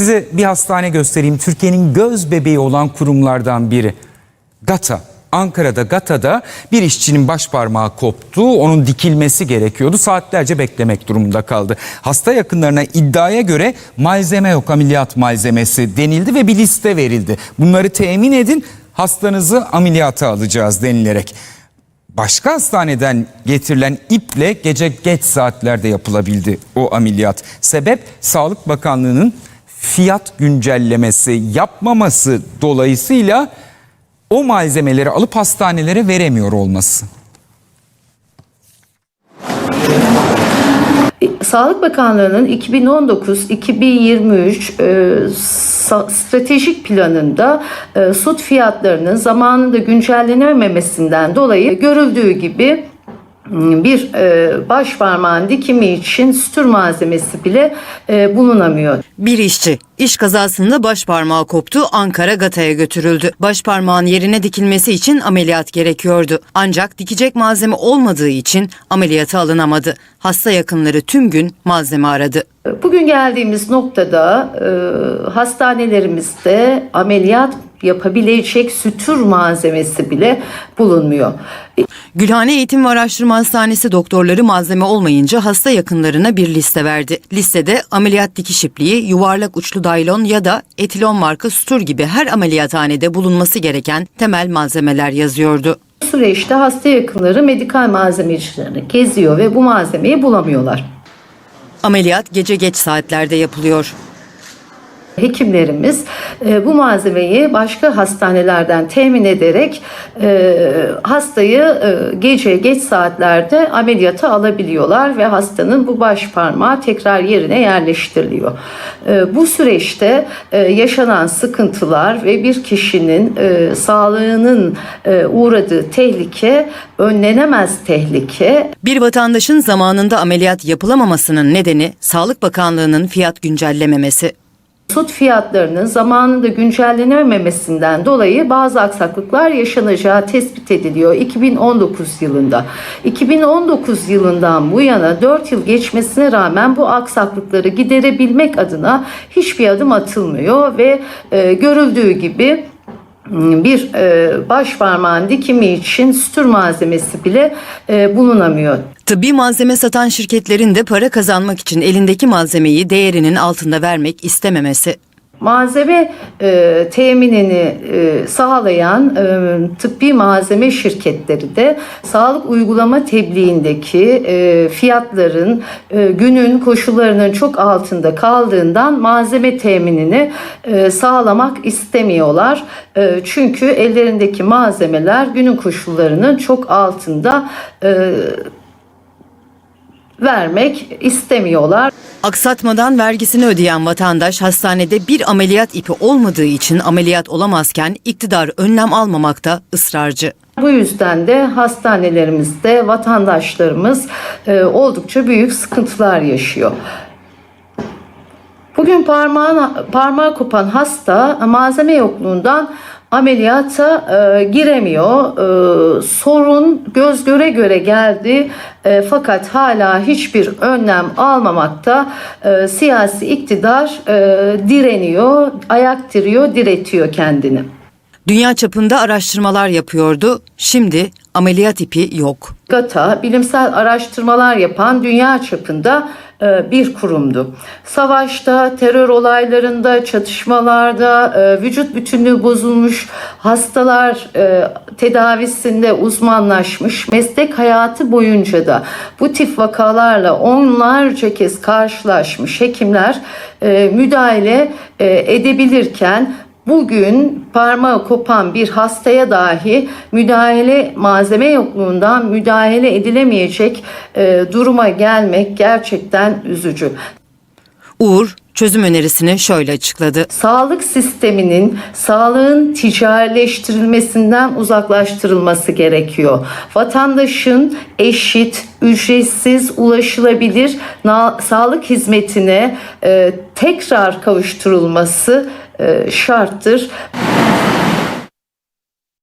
Size bir hastane göstereyim. Türkiye'nin göz bebeği olan kurumlardan biri. GATA. Ankara'da GATA'da bir işçinin baş parmağı koptu. Onun dikilmesi gerekiyordu. Saatlerce beklemek durumunda kaldı. Hasta yakınlarına iddiaya göre malzeme yok ameliyat malzemesi denildi ve bir liste verildi. Bunları temin edin hastanızı ameliyata alacağız denilerek. Başka hastaneden getirilen iple gece geç saatlerde yapılabildi o ameliyat. Sebep Sağlık Bakanlığı'nın fiyat güncellemesi yapmaması dolayısıyla o malzemeleri alıp hastanelere veremiyor olması. Sağlık Bakanlığı'nın 2019-2023 e, stratejik planında e, süt fiyatlarının zamanında güncellenememesinden dolayı görüldüğü gibi bir e, baş parmağın dikimi için sütür malzemesi bile bulunamıyor. Bir işçi iş kazasında baş parmağı koptu Ankara Gata'ya götürüldü. Baş parmağın yerine dikilmesi için ameliyat gerekiyordu. Ancak dikecek malzeme olmadığı için ameliyata alınamadı. Hasta yakınları tüm gün malzeme aradı. Bugün geldiğimiz noktada e, hastanelerimizde ameliyat yapabilecek sütür malzemesi bile bulunmuyor. Gülhane Eğitim ve Araştırma Hastanesi doktorları malzeme olmayınca hasta yakınlarına bir liste verdi. Listede ameliyat dikiş ipliği, yuvarlak uçlu daylon ya da etilon marka sutur gibi her ameliyathanede bulunması gereken temel malzemeler yazıyordu. Süreçte hasta yakınları medikal malzemecilerini geziyor ve bu malzemeyi bulamıyorlar. Ameliyat gece geç saatlerde yapılıyor. Hekimlerimiz e, bu malzemeyi başka hastanelerden temin ederek e, hastayı e, gece geç saatlerde ameliyata alabiliyorlar ve hastanın bu baş parmağı tekrar yerine yerleştiriliyor. Bu süreçte yaşanan sıkıntılar ve bir kişinin sağlığının uğradığı tehlike önlenemez tehlike Bir vatandaşın zamanında ameliyat yapılamamasının nedeni Sağlık Bakanlığı'nın fiyat güncellememesi. Süt fiyatlarının zamanında güncellenememesinden dolayı bazı aksaklıklar yaşanacağı tespit ediliyor 2019 yılında. 2019 yılından bu yana 4 yıl geçmesine rağmen bu aksaklıkları giderebilmek adına hiçbir adım atılmıyor ve e, görüldüğü gibi m, bir e, baş parmağın dikimi için sütür malzemesi bile e, bulunamıyor. Tıbbi malzeme satan şirketlerin de para kazanmak için elindeki malzemeyi değerinin altında vermek istememesi. Malzeme e, teminini e, sağlayan e, tıbbi malzeme şirketleri de sağlık uygulama tebliğindeki e, fiyatların e, günün koşullarının çok altında kaldığından malzeme teminini e, sağlamak istemiyorlar. E, çünkü ellerindeki malzemeler günün koşullarının çok altında e, vermek istemiyorlar. Aksatmadan vergisini ödeyen vatandaş hastanede bir ameliyat ipi olmadığı için ameliyat olamazken iktidar önlem almamakta ısrarcı. Bu yüzden de hastanelerimizde vatandaşlarımız e, oldukça büyük sıkıntılar yaşıyor. Bugün parmağın, parmağı kopan hasta malzeme yokluğundan ameliyata e, giremiyor. E, sorun göz göre göre geldi E, fakat hala hiçbir önlem almamakta. E, siyasi iktidar e, direniyor, ayak diriyor, diretiyor kendini. Dünya çapında araştırmalar yapıyordu. Şimdi ameliyat ipi yok. GATA bilimsel araştırmalar yapan dünya çapında e, bir kurumdu. Savaşta, terör olaylarında, çatışmalarda, e, vücut bütünlüğü bozulmuş hastalar e, tedavisinde uzmanlaşmış, meslek hayatı boyunca da bu tip vakalarla onlarca kez karşılaşmış hekimler müdahale edebilirken Bugün parmağı kopan bir hastaya dahi müdahale malzeme yokluğundan müdahale edilemeyecek e, duruma gelmek gerçekten üzücü. Uğur çözüm önerisini şöyle açıkladı. Sağlık sisteminin sağlığın ticarileştirilmesinden uzaklaştırılması gerekiyor. Vatandaşın eşit, ücretsiz, ulaşılabilir sağlık hizmetine e, tekrar kavuşturulması şarttır.